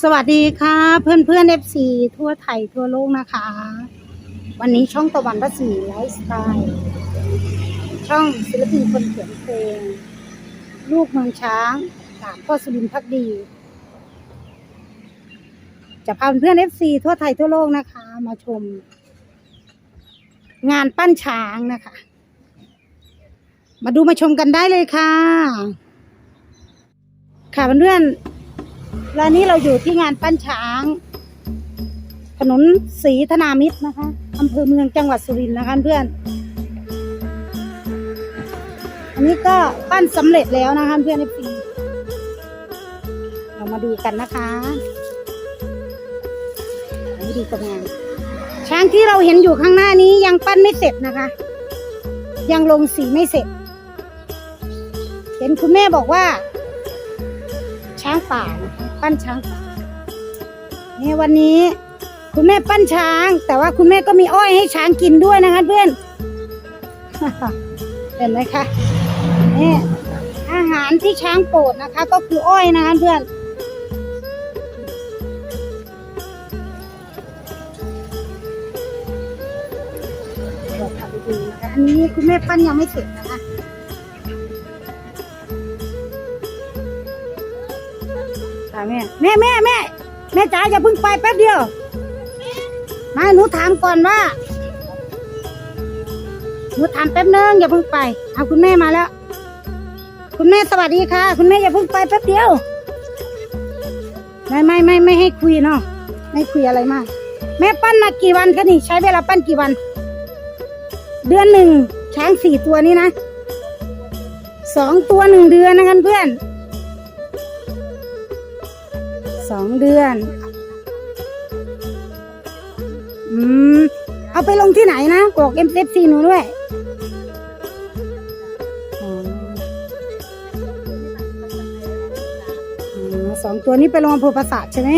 สวัสดีค่ะเพื่อนเพื่อนเอฟซีทั่วไทยทั่วโลกนะคะ วันนี้ช่องตะวันพรัศมีไลฟ์สไตล์ช่องศิลปินคนเขียนเพลง ลูกเมืองช้างจากพ่อสุรินทักดี จะพาเพื่อนเอฟซีทั่วไทยทั่วโลกนะคะ มาชม งานปั้นช้างนะคะ มาดูมาชมกันได้เลยค่ะ ค่ะเพื่อนๆ แล้วนี้เราอยู่ที่งานปั้นช้าง ถนนศรีธนามิตรนะคะอำเภอเมืองจังหวัดสุรินทร์นะคะเพื่อน อันนี้ก็ปั้นสำเร็จแล้วนะคะเพื่อนในปีเรามาดูกันนะคะมาดูกับงานช้างที่เราเห็นอยู่ข้างหน้านี้ยังปั้นไม่เสร็จนะคะ ยังลงสีไม่เสร็จ เห็นคุณแม่บอกว่าางป่าปั้นช้างเนี่ยวันนี้ คุณแม่ปั้นช้าง แต่ว่าคุณแม่ก็มีอ้อยให้ช้างกินด้วยนะคะเพื่อนเห็นไหมคะนี่อาหารที่ช้างโปรดนะคะ ก็คืออ้อยนะคะเพื่อนเดี๋ยวพาไปดูนะคะอันนี้คุณแม่ปั้นยังไม่เสร็จนะคะ ค่ะแม่แม่แม่แม่แม่จ๋าอย่าเพิ่งไปแป๊บเดียว มาหนูถามก่อนว่าหนูถามแป๊บนึงอย่าเพิ่งไปเอาคุณแม่มาแล้ว คุณแม่สวัสดีค่ะ คุณแม่อย่าเพิ่งไปแป๊บเดียว ไม่ไม่ไม่ไม่ให้คุยเนาะไม่คุยอะไรมาก แม่ปั้นมากี่วันคะนี่ใช้เวลาปั้นกี่วัน เดือนหนึ่งช้างสี่ตัวนี้นะสองตัวหนึ่งเดือนนะคะเพื่อน สองเดือน อืม เอาไปลงที่ไหนนะบอกเอ็มเซฟซีหนูด้วยอ๋อสองตัวนี้ไปลงอำเภอปราสาทใช่ไหม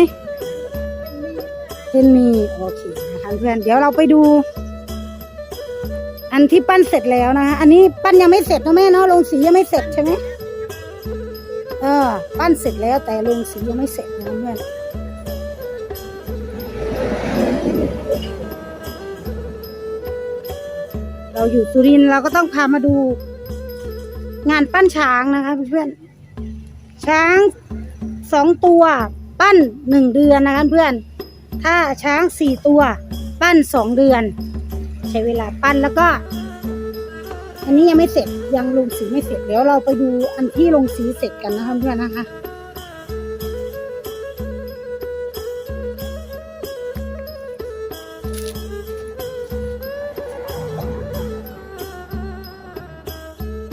เป็นมีโอเคนะคะเพื่อนเดี๋ยวเราไปดู อันที่ปั้นเสร็จแล้วนะคะอันนี้ปั้นยังไม่เสร็จนะแม่เนาะลงสียังไม่เสร็จใช่ไหม เออปั้นเสร็จแล้วแต่ลงสียังไม่เสร็จนะเพื่อนเราอยู่สุรินทร์เราก็ต้องพามาดู งานปั้นช้างนะคะเพื่อนช้างสองตัวปั้นหนึ่งเดือนนะคะเพื่อน ถ้าช้างสี่ตัว ปั้นสองเดือน ใช้เวลาปั้นแล้วก็ อันนี้ยังไม่เสร็จยังลงสีไม่เสร็จเดี๋ยวเราไปดูอันที่ลงสีเสร็จกันนะคะเพื่อนนะคะ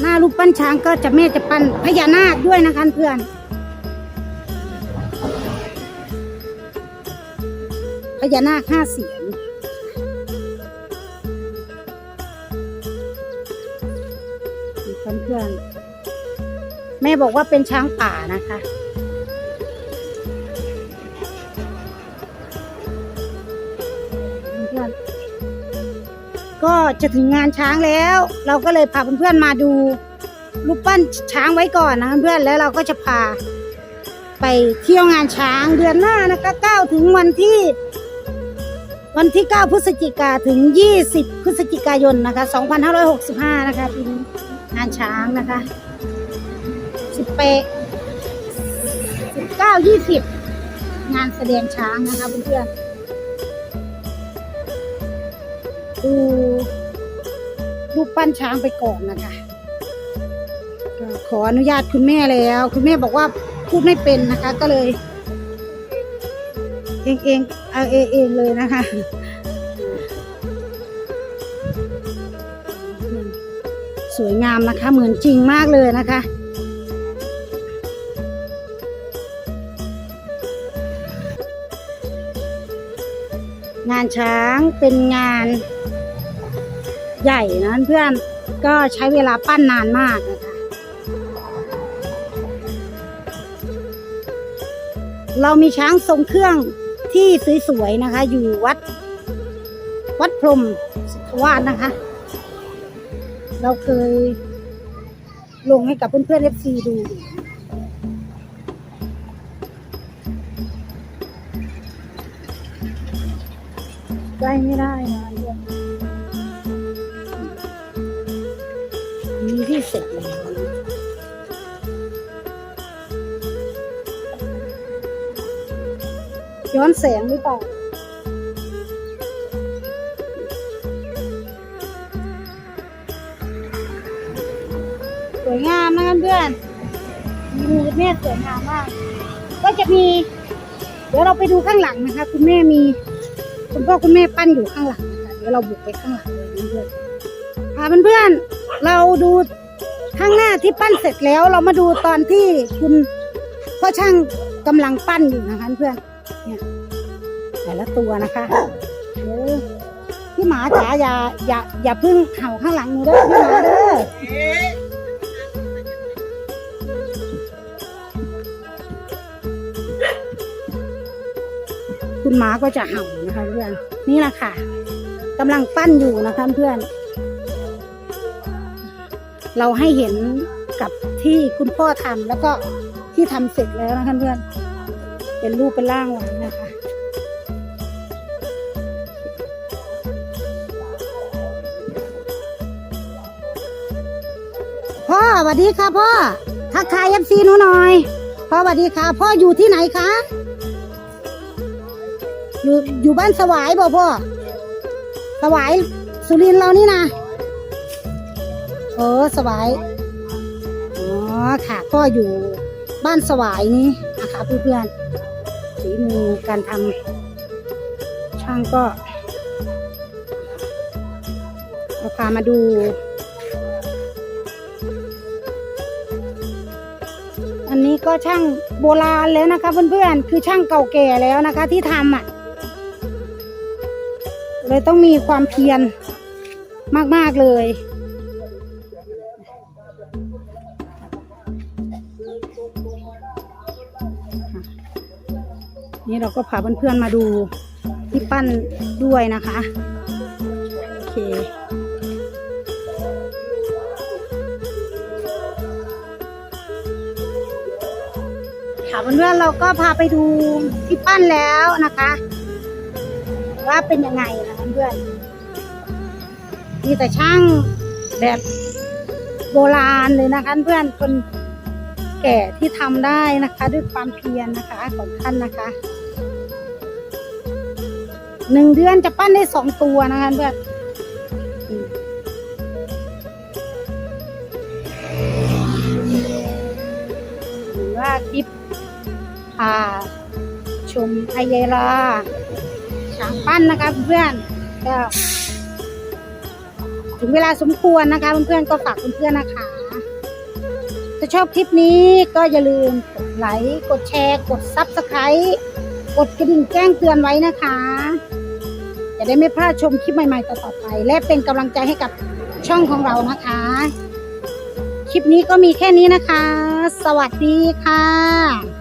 หน้ารูปปั้นช้างก็จะแม่จะปั้นพญานาคด้วยนะคะเพื่อนพญานาคห้าเสียน พื่อนๆ แม่บอกว่าเป็นช้างป่านะคะ เพื่อนๆ ก็จะถึงงานช้างแล้ว เราก็เลยพาเพื่อนๆมาดูรูปปั้นช้างไว้ก่อนนะเพื่อนๆ แล้วเราก็จะพาไปเที่ยวงานช้างเดือนหน้านะคะ9ถึงวันที่วันที่ 9 พฤศจิกาถึง 20 พฤศจิกายน นะคะ 2565 นะคะปีนี้ งานช้างนะคะสิบเปสิบเก้ายี่สิบงานแสดงช้างนะคะเพื่อนๆดูรูปปั้นช้างไปก่อนนะคะขออนุญาตคุณแม่แล้ว คุณแม่บอกว่าพูดไม่เป็นนะคะ ก็เลย เองเองเอาเองเองเลยนะคะ สวยงามนะคะ เหมือนจริงมากเลยนะคะ งานช้างเป็นงานใหญ่นะเพื่อนก็ใช้เวลาปั้นนานมากนะคะ เรามีช้างทรงเครื่องที่สวยๆนะคะ อยู่วัด วัดพรมวาสนะคะ เราเคยลงให้กับเพื่อนๆเฟซีดู ใกล้ไม่ได้นะเรื่องนี้ที่เสร็จแล้วย้อนแสงหรือเปล่า วยงามนะเพื่อนมีมือแม่สวยงามมาก ก็จะมี เดี๋ยวเราไปดูข้างหลังนะคะ คุณแม่มีคุณพ่อคุณแม่ปั้นอยู่ข้างหลังนะคะเดี๋ยวเราบุกไปข้างหลังเลยเพื่อนพาเพื่อนๆเราดูข้างหน้าที่ปั้นเสร็จแล้วเรามาดูตอนที่คุณพ่อช่างกำลังปั้นอยู่นะคะเพื่อนเนี่ยแต่ละตัวนะคะเดี๋ยวพี่หมาจ๋าอย่าอย่าอย่าเพึ่งเห่าข้างหลังหนูเด้อพี่หมาเด้อ คุณหมาก็จะเห่านะคะเพื่อนนี่แหละค่ะกำลังปั้นอยู่นะคะเพื่อน เราให้เห็นกับที่คุณพ่อทำแล้วก็ที่ทำเสร็จแล้วนะคะเพื่อน เป็นรูปเป็นร่างไว้นะคะพ่อสวัสดีค่ะพ่อทักทายเอฟซีหนูหน่อยพ่อสวัสดีค่ะ พ่ออยู่ที่ไหนคะ อยู่อยู่บ้านสวายบ่พ่อ สวาย สุรินทร์เรานี่นะเออสวาย อ๋อค่ะ ก็อยู่บ้านสวายนี้นะคะเพื่อนๆฝีมือการทำช่างก็เราพามาดูอันนี้ก็ช่างโบราณแล้วนะคะเพื่อนๆ คือช่างเก่าแก่แล้วนะคะที่ทำอะ เลยต้องมีความเพียรมาก ๆ เลย นี่เราก็พาเพื่อนๆมาดูที่ปั้นด้วยนะคะ โอเคค่ะเพื่อนๆเราก็พาไปดูที่ปั้นแล้วนะคะ ว่าเป็นยังไงนะคะเพื่อนมีแต่ช่างแบบโบราณเลยนะคะเพื่อนคนแก่ที่ทำได้นะคะ ด้วยความเพียรนะคะของท่านนะคะหนึ่งเดือนจะปั้นได้สองตัวนะคะเพื่อนหรือว่าคลิปพาชมไอเยราางปั้นนะคะเพื่อนก็ถึงเวลาสมควรนะคะเพื่อนๆก็ฝากเพื่อนๆนะคะถ้าชอบคลิปนี้ก็อย่าลืมกดไลค์กดแชร์ กดซับสไครต์กดกระดิ่งแจ้งเตือนไว้นะคะ จะได้ไม่พลาดชมคลิปใหม่ๆต่อๆไป และเป็นกำลังใจให้กับช่องของเรานะคะ คลิปนี้ก็มีแค่นี้นะคะ สวัสดีค่ะ